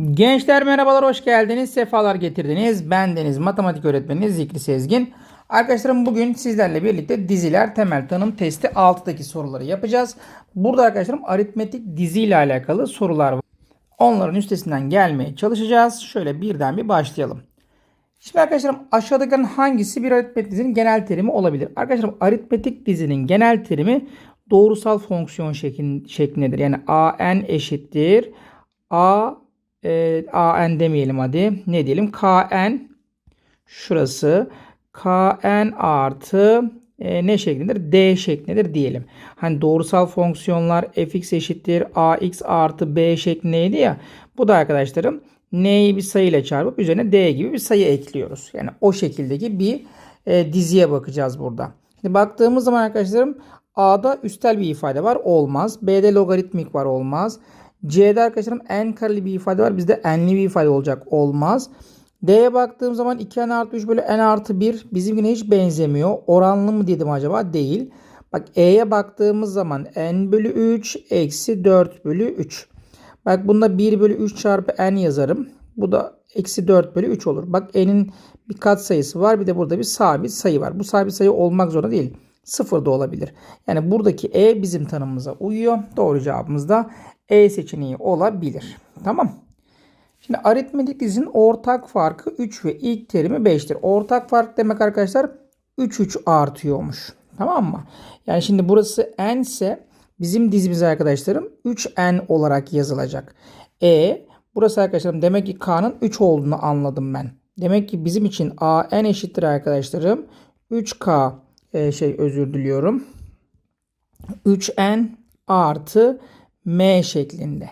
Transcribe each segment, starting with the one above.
Gençler merhabalar hoş geldiniz. Sefalar getirdiniz. Ben Deniz matematik öğretmeniniz Zikri Sezgin. Arkadaşlarım bugün sizlerle birlikte diziler temel tanım testi 6'daki soruları yapacağız. Burada arkadaşlarım aritmetik dizi ile alakalı sorular var. Onların üstesinden gelmeye çalışacağız. Şöyle birden bir başlayalım. Şimdi arkadaşlarım aşağıdakilerin hangisi bir aritmetik dizinin genel terimi olabilir? Arkadaşlarım aritmetik dizinin genel terimi doğrusal fonksiyon şeklin, şeklindedir. Yani an eşittir a e, an demeyelim hadi. Ne diyelim? kn şurası kn artı e, ne şeklindedir? d şeklindedir diyelim. Hani doğrusal fonksiyonlar fx eşittir ax artı b şeklindeydi ya. Bu da arkadaşlarım n'yi bir sayıyla çarpıp üzerine d gibi bir sayı ekliyoruz. Yani o şekildeki bir e, diziye bakacağız burada. Şimdi baktığımız zaman arkadaşlarım A'da üstel bir ifade var olmaz. B'de logaritmik var olmaz. C'de arkadaşlarım n kareli bir ifade var. Bizde n'li bir ifade olacak olmaz. D'ye baktığım zaman 2n artı 3 bölü n artı 1 bizimkine hiç benzemiyor. Oranlı mı dedim acaba? Değil. Bak E'ye baktığımız zaman n bölü 3 eksi 4 bölü 3. Bak bunda 1 bölü 3 çarpı n yazarım. Bu da eksi 4 bölü 3 olur. Bak n'in bir kat sayısı var. Bir de burada bir sabit sayı var. Bu sabit sayı olmak zorunda değil. Sıfır da olabilir. Yani buradaki e bizim tanımımıza uyuyor. Doğru cevabımız da e seçeneği olabilir. Tamam. Şimdi aritmetik dizinin ortak farkı 3 ve ilk terimi 5'tir. Ortak fark demek arkadaşlar 3 3 artıyormuş. Tamam mı? Yani şimdi burası n ise bizim dizimiz arkadaşlarım 3n olarak yazılacak. E burası arkadaşlarım demek ki k'nın 3 olduğunu anladım ben. Demek ki bizim için a n eşittir arkadaşlarım 3k e, şey özür diliyorum. 3n artı m şeklinde.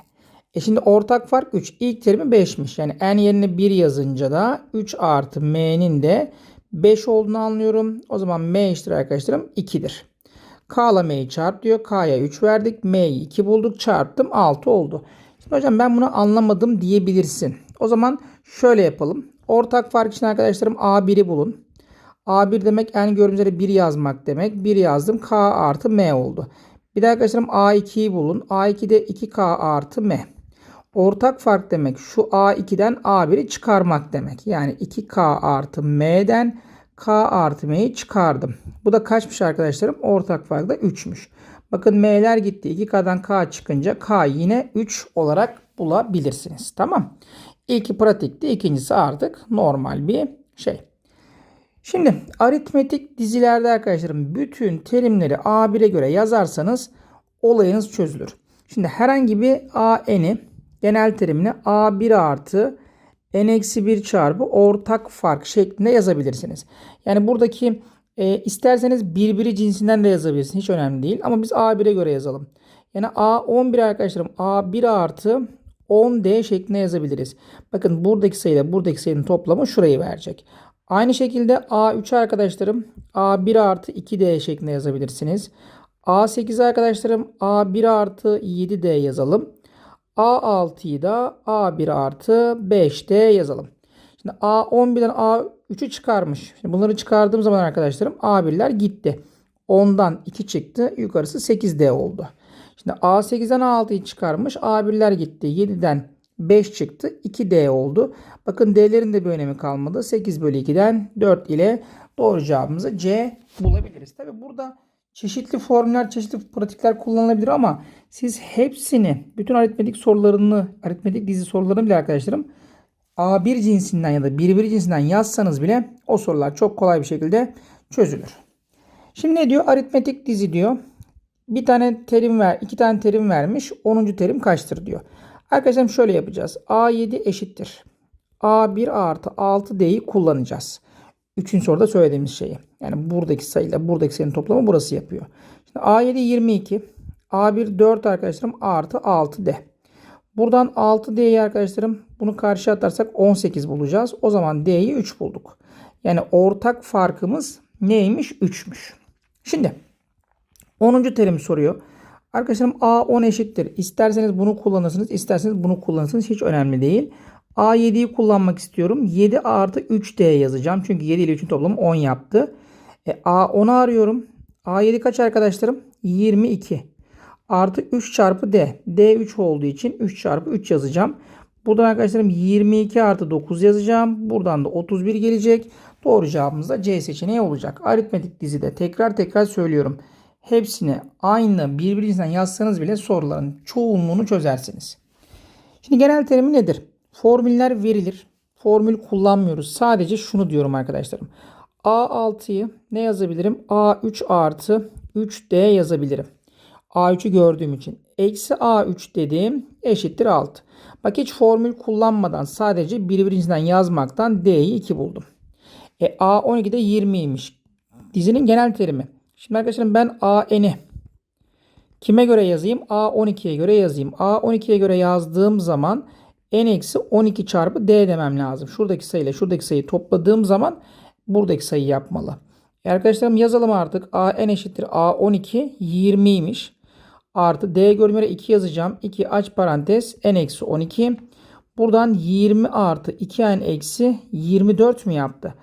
E şimdi ortak fark 3. İlk terimi 5'miş. Yani n yerine 1 yazınca da 3 artı m'nin de 5 olduğunu anlıyorum. O zaman m eşittir arkadaşlarım 2'dir. K ile m'yi çarp diyor. K'ya 3 verdik. M'yi 2 bulduk. Çarptım. 6 oldu. Şimdi hocam ben bunu anlamadım diyebilirsin. O zaman şöyle yapalım. Ortak fark için arkadaşlarım A1'i bulun. A1 demek n gördüğünüz üzere 1 yazmak demek. 1 yazdım. K artı m oldu. Bir de arkadaşlarım A2'yi bulun. A2'de 2K artı M. Ortak fark demek şu A2'den A1'i çıkarmak demek. Yani 2K artı M'den K artı M'yi çıkardım. Bu da kaçmış arkadaşlarım? Ortak fark da 3'müş. Bakın M'ler gitti. 2K'dan K çıkınca K yine 3 olarak bulabilirsiniz. Tamam. İlki pratikti. ikincisi artık normal bir şey. Şimdi aritmetik dizilerde arkadaşlarım bütün terimleri A1'e göre yazarsanız olayınız çözülür. Şimdi herhangi bir AN'i genel terimini A1 artı n-1 çarpı ortak fark şeklinde yazabilirsiniz. Yani buradaki e, isterseniz birbiri cinsinden de yazabilirsiniz. Hiç önemli değil. Ama biz A1'e göre yazalım. Yani A11 arkadaşlarım A1 artı 10D şeklinde yazabiliriz. Bakın buradaki sayıyla buradaki sayının toplamı şurayı verecek. Aynı şekilde A3 arkadaşlarım A1 artı 2D şeklinde yazabilirsiniz. A8 arkadaşlarım A1 artı 7D yazalım. A6'yı da A1 artı 5D yazalım. Şimdi A11'den A3'ü çıkarmış. Şimdi bunları çıkardığım zaman arkadaşlarım A1'ler gitti. 10'dan 2 çıktı. Yukarısı 8D oldu. Şimdi A8'den A6'yı çıkarmış. A1'ler gitti. 7'den 5 çıktı. 2D oldu. Bakın D'lerin de bir önemi kalmadı. 8 bölü 2'den 4 ile doğru cevabımızı C bulabiliriz. Tabi burada çeşitli formüller, çeşitli pratikler kullanılabilir ama siz hepsini, bütün aritmetik sorularını, aritmetik dizi sorularını bile arkadaşlarım A1 cinsinden ya da 1 cinsinden yazsanız bile o sorular çok kolay bir şekilde çözülür. Şimdi ne diyor? Aritmetik dizi diyor. Bir tane terim ver, iki tane terim vermiş. 10. terim kaçtır diyor. Arkadaşlar şöyle yapacağız. A7 eşittir. A1 artı 6D'yi kullanacağız. Üçüncü soruda söylediğimiz şeyi. Yani buradaki sayıyla buradaki sayının toplamı burası yapıyor. Şimdi A7 22. A1 4 arkadaşlarım artı 6D. Buradan 6D'yi arkadaşlarım bunu karşı atarsak 18 bulacağız. O zaman D'yi 3 bulduk. Yani ortak farkımız neymiş? 3'müş. Şimdi 10. terim soruyor. Arkadaşlarım A10 eşittir. İsterseniz bunu kullanırsınız, isterseniz bunu kullanırsınız. Hiç önemli değil. A7'yi kullanmak istiyorum. 7 artı 3D yazacağım. Çünkü 7 ile 3'ün toplamı 10 yaptı. E, A10'u arıyorum. A7 kaç arkadaşlarım? 22. Artı 3 çarpı D. D 3 olduğu için 3 çarpı 3 yazacağım. Buradan arkadaşlarım 22 artı 9 yazacağım. Buradan da 31 gelecek. Doğru cevabımız da C seçeneği olacak. Aritmetik dizide tekrar tekrar söylüyorum. Hepsini aynı birbirinden yazsanız bile soruların çoğunluğunu çözersiniz. Şimdi genel terimi nedir? Formüller verilir. Formül kullanmıyoruz. Sadece şunu diyorum arkadaşlarım. A6'yı ne yazabilirim? A3 artı 3D yazabilirim. A3'ü gördüğüm için. Eksi A3 dediğim eşittir 6. Bak hiç formül kullanmadan sadece birbirinden yazmaktan D'yi 2 buldum. E, A12'de 20'ymiş. Dizinin genel terimi. Şimdi arkadaşlarım ben AN'i kime göre yazayım? A12'ye göre yazayım. A12'ye göre yazdığım zaman n eksi 12 çarpı d demem lazım. Şuradaki sayıyla şuradaki sayıyı topladığım zaman buradaki sayı yapmalı. E arkadaşlarım yazalım artık. a n eşittir A12 20'ymiş. Artı d gördüğüm 2 yazacağım. 2 aç parantez n eksi 12. Buradan 20 artı 2n eksi 24 mi yaptı?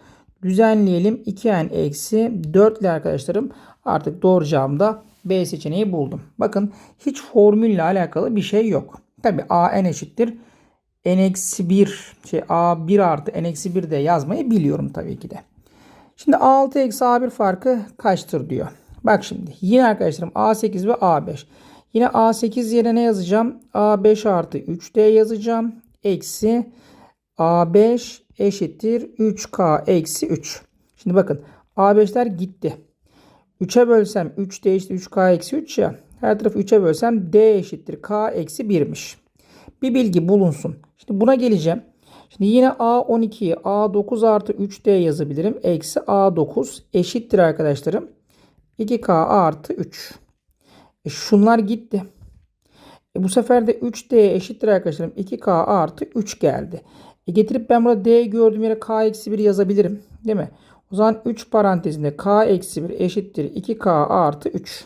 Düzenleyelim. 2n eksi 4 ile arkadaşlarım artık doğru cevabımda B seçeneği buldum. Bakın hiç formülle alakalı bir şey yok. Tabi a n eşittir n-1 şey a1 artı n-1 de yazmayı biliyorum tabii ki de. Şimdi a6 eksi a1 farkı kaçtır diyor. Bak şimdi yine arkadaşlarım a8 ve a5. Yine a8 yerine ne yazacağım? a5 artı 3d yazacağım. Eksi a5 eşittir 3k eksi 3. Şimdi bakın a5'ler gitti. 3'e bölsem 3 d eşittir 3k eksi 3 ya. Her tarafı 3'e bölsem d eşittir k eksi 1'miş. Bir bilgi bulunsun. Şimdi buna geleceğim. Şimdi yine A12'yi A9 artı 3D yazabilirim. Eksi A9 eşittir arkadaşlarım. 2K artı 3. E şunlar gitti. E bu sefer de 3D eşittir arkadaşlarım. 2K artı 3 geldi. E getirip ben burada D gördüğüm yere K eksi 1 yazabilirim. Değil mi? O zaman 3 parantezinde K eksi 1 eşittir 2K artı 3.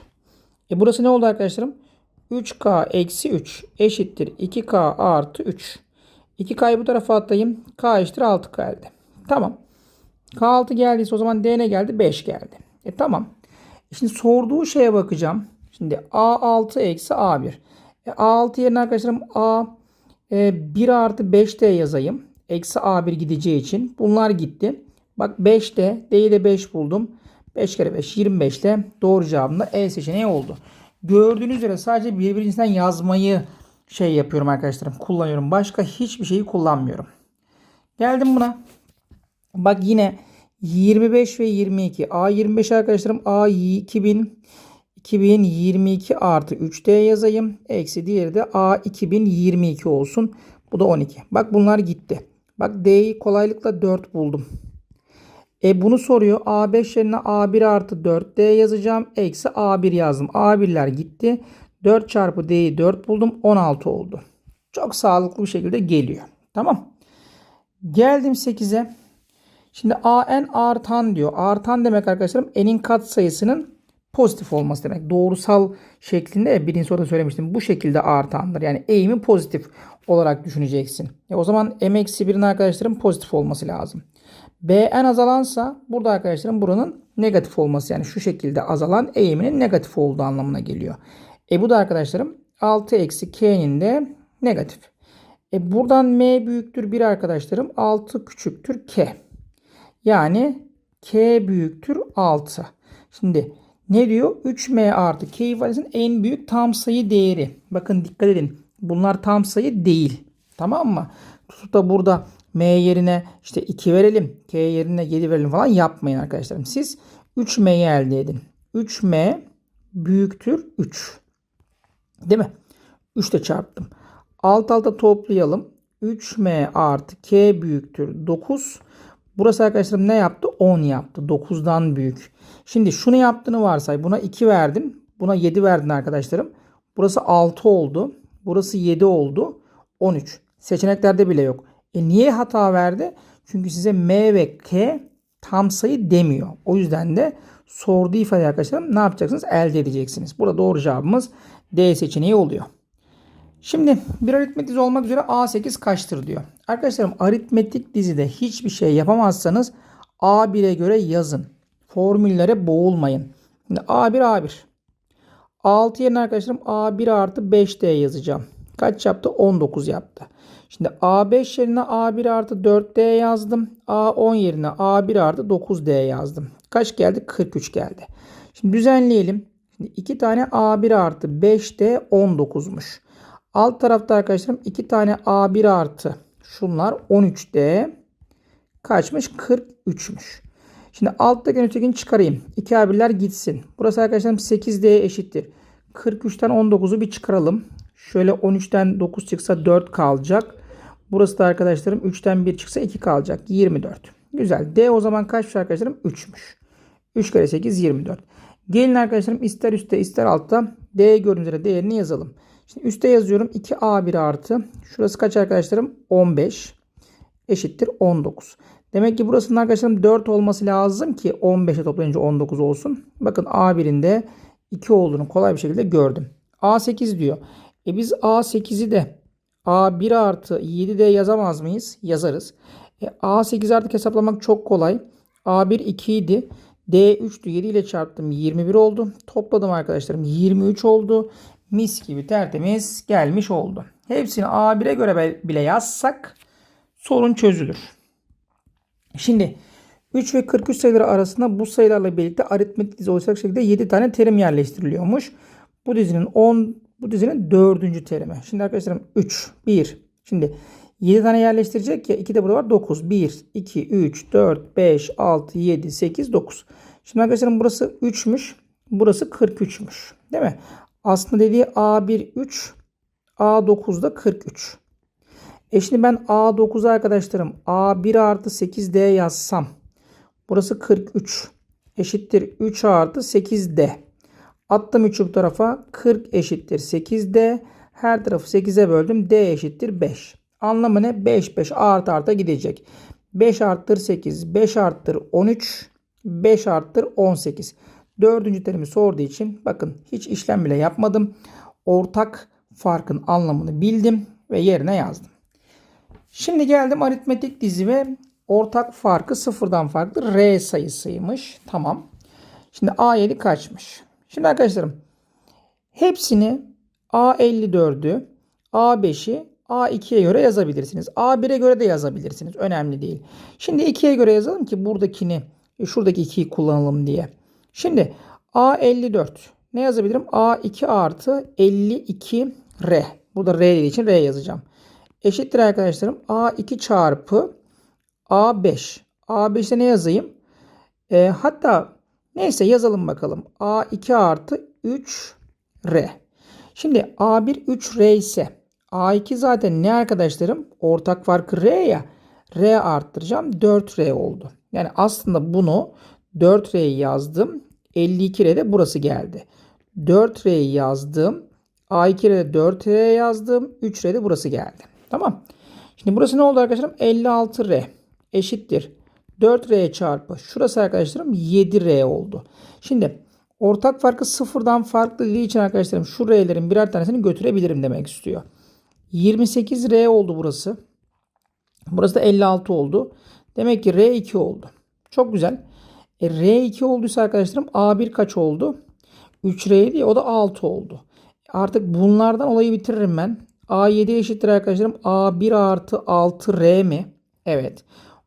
E burası ne oldu arkadaşlarım? 3K eksi 3 eşittir 2K artı 3. 2K'yı bu tarafa atayım. K eşittir 6 geldi. Tamam. K6 geldiyse o zaman D ne geldi? 5 geldi. E tamam. E şimdi sorduğu şeye bakacağım. Şimdi A6 eksi A1. E, A6 yerine arkadaşlarım A e, 1 artı 5D yazayım. Eksi A1 gideceği için. Bunlar gitti. Bak 5D. D'yi de 5 buldum. 5 kere 5 25 ile doğru cevabım da E seçeneği oldu. Gördüğünüz üzere sadece birbirinden yazmayı şey yapıyorum arkadaşlarım. Kullanıyorum. Başka hiçbir şeyi kullanmıyorum. Geldim buna. Bak yine 25 ve 22. A25 arkadaşlarım A2000 2022 artı 3D yazayım. Eksi diğeri de A2022 olsun. Bu da 12. Bak bunlar gitti. Bak D'yi kolaylıkla 4 buldum. E bunu soruyor. A5 yerine A1 artı 4D yazacağım. Eksi A1 yazdım. A1'ler gitti. 4 çarpı D'yi 4 buldum. 16 oldu. Çok sağlıklı bir şekilde geliyor. Tamam. Geldim 8'e. Şimdi AN artan diyor. Artan demek arkadaşlarım n'in kat sayısının pozitif olması demek. Doğrusal şeklinde birinci soruda söylemiştim. Bu şekilde artandır. Yani eğimi pozitif olarak düşüneceksin. E o zaman m-1'in arkadaşlarım pozitif olması lazım. Bn azalansa burada arkadaşlarım buranın negatif olması yani şu şekilde azalan eğiminin negatif olduğu anlamına geliyor. E bu da arkadaşlarım 6 eksi k'nin de negatif. E buradan m büyüktür 1 arkadaşlarım 6 küçüktür k. Yani k büyüktür 6. Şimdi ne diyor? 3m artı k ifadesinin en büyük tam sayı değeri. Bakın dikkat edin. Bunlar tam sayı değil. Tamam mı? Tutup da burada m yerine işte 2 verelim. k yerine 7 verelim falan yapmayın arkadaşlarım. Siz 3m'yi elde edin. 3m büyüktür 3. Değil mi? 3 ile çarptım. Alt alta toplayalım. 3m artı k büyüktür 9. Burası arkadaşlarım ne yaptı? 10 yaptı. 9'dan büyük. Şimdi şunu yaptığını varsay. Buna 2 verdin. Buna 7 verdin arkadaşlarım. Burası 6 oldu. Burası 7 oldu. 13. Seçeneklerde bile yok. E niye hata verdi? Çünkü size m ve k tam sayı demiyor. O yüzden de sorduğu ifade arkadaşlarım ne yapacaksınız? Elde edeceksiniz. Burada doğru cevabımız D seçeneği oluyor. Şimdi bir aritmetik dizi olmak üzere A8 kaçtır diyor. Arkadaşlarım aritmetik dizide hiçbir şey yapamazsanız A1'e göre yazın. Formüllere boğulmayın. Şimdi A1 A1. 6 yerine arkadaşlarım A1 artı 5D yazacağım. Kaç yaptı? 19 yaptı. Şimdi A5 yerine A1 artı 4D yazdım. A10 yerine A1 artı 9D yazdım. Kaç geldi? 43 geldi. Şimdi düzenleyelim. Şimdi 2 tane A1 artı 5D 19'muş. Alt tarafta arkadaşlarım 2 tane A1 artı şunlar 13D kaçmış? 43'müş. Şimdi alttaki ötekini çıkarayım. 2 A1'ler gitsin. Burası arkadaşlarım 8D eşittir. 43'ten 19'u bir çıkaralım. Şöyle 13'ten 9 çıksa 4 kalacak. Burası da arkadaşlarım 3'ten 1 çıksa 2 kalacak. 24. Güzel. D o zaman kaçmış arkadaşlarım? 3'müş. 3 kere 8 24. Gelin arkadaşlarım ister üstte ister altta D gördüğünüz değerini yazalım. Şimdi üstte yazıyorum 2A1 artı. Şurası kaç arkadaşlarım? 15 eşittir 19. Demek ki burasının arkadaşlarım 4 olması lazım ki 15'e toplayınca 19 olsun. Bakın A1'in de 2 olduğunu kolay bir şekilde gördüm. A8 diyor. E biz A8'i de A1 artı 7D yazamaz mıyız? Yazarız. E A8 artık hesaplamak çok kolay. A1 2 idi. D 3'tü. 7 ile çarptım. 21 oldu. Topladım arkadaşlarım. 23 oldu. Mis gibi tertemiz gelmiş oldu. Hepsini A1'e göre bile yazsak sorun çözülür. Şimdi 3 ve 43 sayıları arasında bu sayılarla birlikte aritmetik dizi olacak şekilde 7 tane terim yerleştiriliyormuş. Bu dizinin 10 bu dizinin 4. terimi. Şimdi arkadaşlarım 3 1 Şimdi 7 tane yerleştirecek ya 2 de burada var 9. 1 2 3 4 5 6 7 8 9. Şimdi arkadaşlarım burası 3'müş. Burası 43'müş. Değil mi? Aslında dediği A1 3 A9 da 43. E şimdi ben A9 arkadaşlarım A1 artı 8D yazsam. Burası 43. Eşittir 3 artı 8D. Attım 3'ü bu tarafa. 40 eşittir 8D. Her tarafı 8'e böldüm. D eşittir 5. Anlamı ne? 5 5 artı arta gidecek. 5 arttır 8. 5 arttır 13. 5 arttır 18. Dördüncü terimi sorduğu için bakın hiç işlem bile yapmadım. Ortak farkın anlamını bildim ve yerine yazdım. Şimdi geldim aritmetik dizi ve ortak farkı sıfırdan farklı R sayısıymış. Tamam. Şimdi A7 kaçmış? Şimdi arkadaşlarım hepsini A54'ü, A5'i A2'ye göre yazabilirsiniz. A1'e göre de yazabilirsiniz. Önemli değil. Şimdi 2'ye göre yazalım ki buradakini, şuradaki 2'yi kullanalım diye. Şimdi A54 ne yazabilirim? A2 artı 52 R. Burada R dediği için R yazacağım. Eşittir arkadaşlarım. A2 çarpı A5. A5'te ne yazayım? E, hatta neyse yazalım bakalım. A2 artı 3 R. Şimdi A1 3R ise A2 zaten ne arkadaşlarım? Ortak farkı R ya. R arttıracağım. 4R oldu. Yani aslında bunu 4R'yi yazdım. 52R de burası geldi. 4R'yi yazdım. A2R'de 4R yazdım. 3R de burası geldi. Tamam. Şimdi burası ne oldu arkadaşlarım? 56R eşittir. 4R çarpı. Şurası arkadaşlarım 7R oldu. Şimdi ortak farkı sıfırdan farklı dediği için arkadaşlarım şu R'lerin birer tanesini götürebilirim demek istiyor. 28R oldu burası. Burası da 56 oldu. Demek ki R2 oldu. Çok güzel. E, R2 olduysa arkadaşlarım A1 kaç oldu? 3R diye o da 6 oldu. Artık bunlardan olayı bitiririm ben. A7 eşittir arkadaşlarım. A1 artı 6R mi? Evet.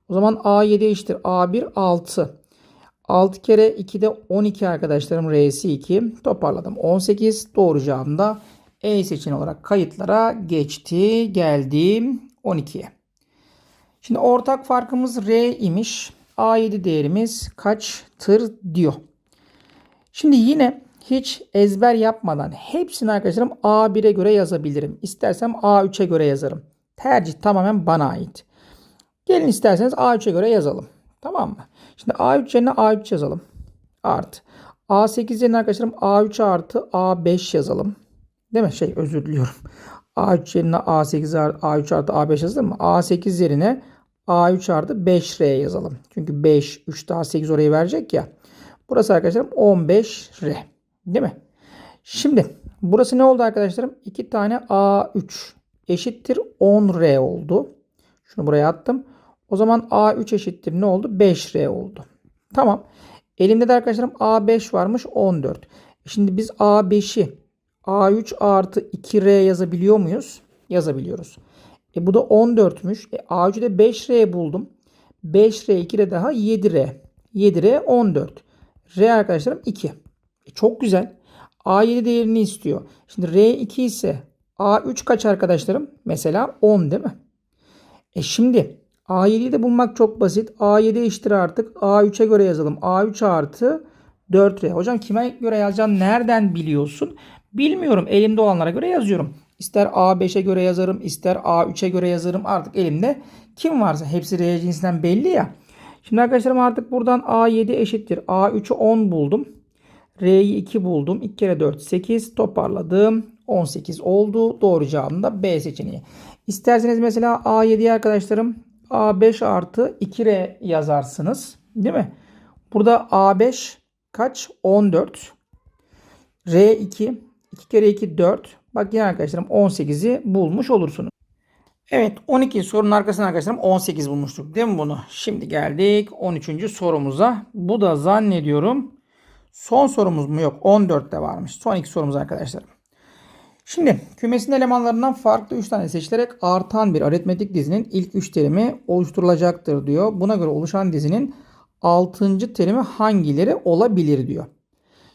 O zaman A7 eşittir. A1 6. 6 kere 2 de 12 arkadaşlarım. R'si 2. Toparladım. 18. Doğru cevabım da E seçeneği olarak kayıtlara geçti. Geldim 12'ye. Şimdi ortak farkımız R imiş. A7 değerimiz kaçtır diyor. Şimdi yine hiç ezber yapmadan hepsini arkadaşlarım A1'e göre yazabilirim. İstersem A3'e göre yazarım. Tercih tamamen bana ait. Gelin isterseniz A3'e göre yazalım. Tamam mı? Şimdi A3 yerine A3 yazalım. Artı. A8 yerine arkadaşlarım A3 artı A5 yazalım. Değil mi? Şey özür diliyorum. A3 yerine A8 artı A3 artı A5 yazılır mı? A8 yerine A3 artı 5R yazalım. Çünkü 5, 3 daha 8 orayı verecek ya. Burası arkadaşlarım 15R. Değil mi? Şimdi burası ne oldu arkadaşlarım? 2 tane A3 eşittir 10R oldu. Şunu buraya attım. O zaman A3 eşittir ne oldu? 5R oldu. Tamam. Elimde de arkadaşlarım A5 varmış 14. Şimdi biz A5'i A3 artı 2R yazabiliyor muyuz? Yazabiliyoruz. E bu da 14'müş. E A3'ü de 5R buldum. 5R 2R daha 7R. 7R 14. R arkadaşlarım 2. E çok güzel. A7 değerini istiyor. Şimdi R2 ise A3 kaç arkadaşlarım? Mesela 10 değil mi? E şimdi A7'yi de bulmak çok basit. A7 eşittir artık. A3'e göre yazalım. A3 artı 4R. Hocam kime göre yazacağım? Nereden biliyorsun? Bilmiyorum. Elimde olanlara göre yazıyorum. İster A5'e göre yazarım, ister A3'e göre yazarım. Artık elimde kim varsa hepsi R cinsinden belli ya. Şimdi arkadaşlarım artık buradan A7 eşittir. A3'ü 10 buldum. R'yi 2 buldum. 2 kere 4 8 toparladım. 18 oldu. Doğru cevabım da B seçeneği. İsterseniz mesela A7'yi arkadaşlarım A5 artı 2R yazarsınız. Değil mi? Burada A5 kaç? 14. R2 2 kere 2 4. Bak yine arkadaşlarım 18'i bulmuş olursunuz. Evet 12 sorunun arkasına arkadaşlarım 18 bulmuştuk değil mi bunu? Şimdi geldik 13. sorumuza. Bu da zannediyorum son sorumuz mu yok 14'te varmış. Son iki sorumuz arkadaşlarım. Şimdi kümesin elemanlarından farklı 3 tane seçilerek artan bir aritmetik dizinin ilk 3 terimi oluşturulacaktır diyor. Buna göre oluşan dizinin 6. terimi hangileri olabilir diyor.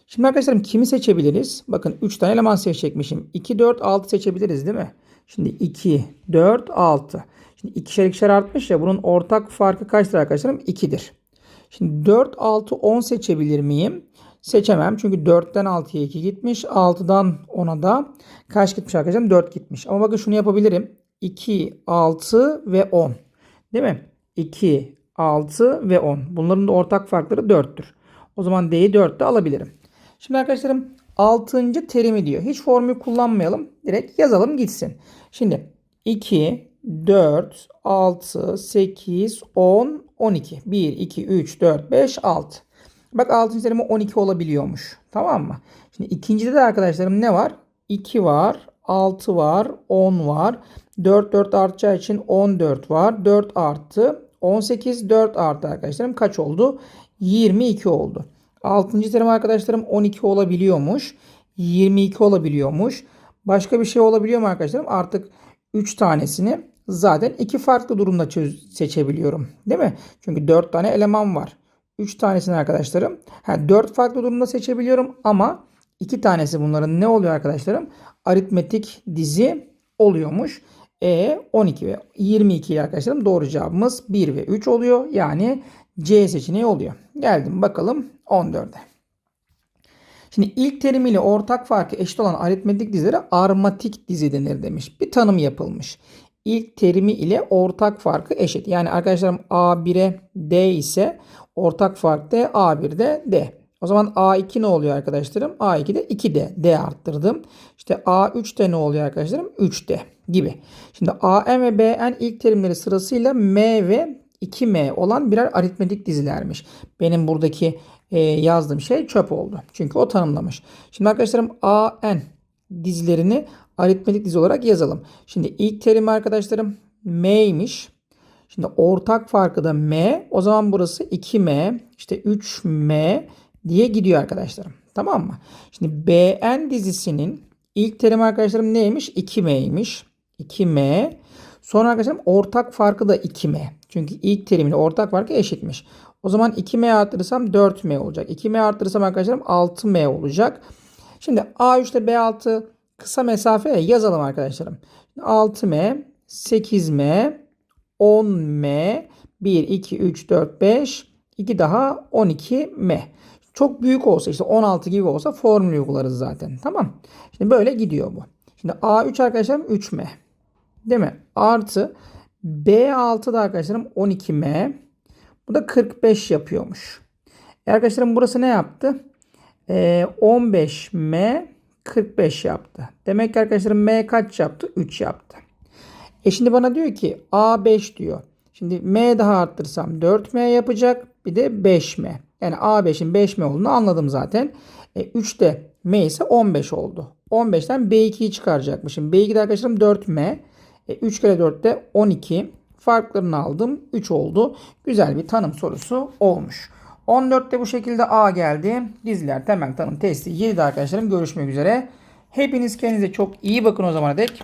Şimdi arkadaşlarım kimi seçebiliriz? Bakın 3 tane eleman seçecekmişim. 2, 4, 6 seçebiliriz değil mi? Şimdi 2, 4, 6. Şimdi ikişer ikişer artmış ya bunun ortak farkı kaçtır arkadaşlarım? 2'dir. Şimdi 4, 6, 10 seçebilir miyim? Seçemem. Çünkü 4'ten 6'ya 2 gitmiş. 6'dan 10'a da kaç gitmiş arkadaşlarım? 4 gitmiş. Ama bakın şunu yapabilirim. 2, 6 ve 10. Değil mi? 2, 6 ve 10. Bunların da ortak farkları 4'tür. O zaman D'yi 4'te alabilirim. Şimdi arkadaşlarım 6. terimi diyor. Hiç formül kullanmayalım. Direkt yazalım gitsin. Şimdi 2, 4, 6, 8, 10, 12. 1, 2, 3, 4, 5, 6. Bak 6. terimi 12 olabiliyormuş. Tamam mı? Şimdi ikincide de arkadaşlarım ne var? 2 var, 6 var, 10 var. 4 4 artacağı için 14 var. 4 arttı. 18 4 arttı arkadaşlarım. Kaç oldu? 22 oldu. 6. terim arkadaşlarım 12 olabiliyormuş. 22 olabiliyormuş. Başka bir şey olabiliyor mu arkadaşlarım? Artık 3 tanesini zaten iki farklı durumda seçebiliyorum. Değil mi? Çünkü 4 tane eleman var. 3 tanesini arkadaşlarım. Ha, 4 farklı durumda seçebiliyorum ama 2 tanesi bunların ne oluyor arkadaşlarım? Aritmetik dizi oluyormuş. E 12 ve 22 ile arkadaşlarım doğru cevabımız 1 ve 3 oluyor. Yani C seçeneği oluyor. Geldim bakalım 14'e. Şimdi ilk terimiyle ortak farkı eşit olan aritmetik dizilere armatik dizi denir demiş. Bir tanım yapılmış. İlk terimi ile ortak farkı eşit. Yani arkadaşlarım A1'e D ise ortak fark da A1'de D. O zaman A2 ne oluyor arkadaşlarım? A2'de 2D. D arttırdım. İşte A3'te ne oluyor arkadaşlarım? 3D gibi. Şimdi AN ve BN ilk terimleri sırasıyla M ve 2M olan birer aritmetik dizilermiş. Benim buradaki e, yazdığım şey çöp oldu. Çünkü o tanımlamış. Şimdi arkadaşlarım AN dizilerini aritmetik dizi olarak yazalım. Şimdi ilk terim arkadaşlarım M'ymiş. Şimdi ortak farkı da M. O zaman burası 2M, işte 3M diye gidiyor arkadaşlarım. Tamam mı? Şimdi BN dizisinin ilk terim arkadaşlarım neymiş? 2M'ymiş. 2M. Sonra arkadaşlarım ortak farkı da 2M. Çünkü ilk terimin ortak farkı eşitmiş. O zaman 2M arttırırsam 4M olacak. 2M arttırırsam arkadaşlarım 6M olacak. Şimdi A3 ile B6 kısa mesafe yazalım arkadaşlarım. 6M, 8M, 10M, 1, 2, 3, 4, 5, 2 daha 12M. Çok büyük olsa işte 16 gibi olsa formülü uygularız zaten. Tamam. Şimdi böyle gidiyor bu. Şimdi A3 arkadaşlarım 3M. Değil mi? Artı B6'da arkadaşlarım 12M. Bu da 45 yapıyormuş. E arkadaşlarım burası ne yaptı? Ee, 15M 45 yaptı. Demek ki arkadaşlarım M kaç yaptı? 3 yaptı. E şimdi bana diyor ki A5 diyor. Şimdi M daha arttırsam 4M yapacak. Bir de 5M. Yani A5'in 5M olduğunu anladım zaten. E, 3 de M ise 15 oldu. 15'ten B2'yi çıkaracakmışım. B2'de arkadaşlarım 4M. E, 3 kere 4 de 12. Farklarını aldım. 3 oldu. Güzel bir tanım sorusu olmuş. 14'te bu şekilde A geldi. Diziler temel tanım testi 7'de arkadaşlarım görüşmek üzere. Hepiniz kendinize çok iyi bakın o zamana dek.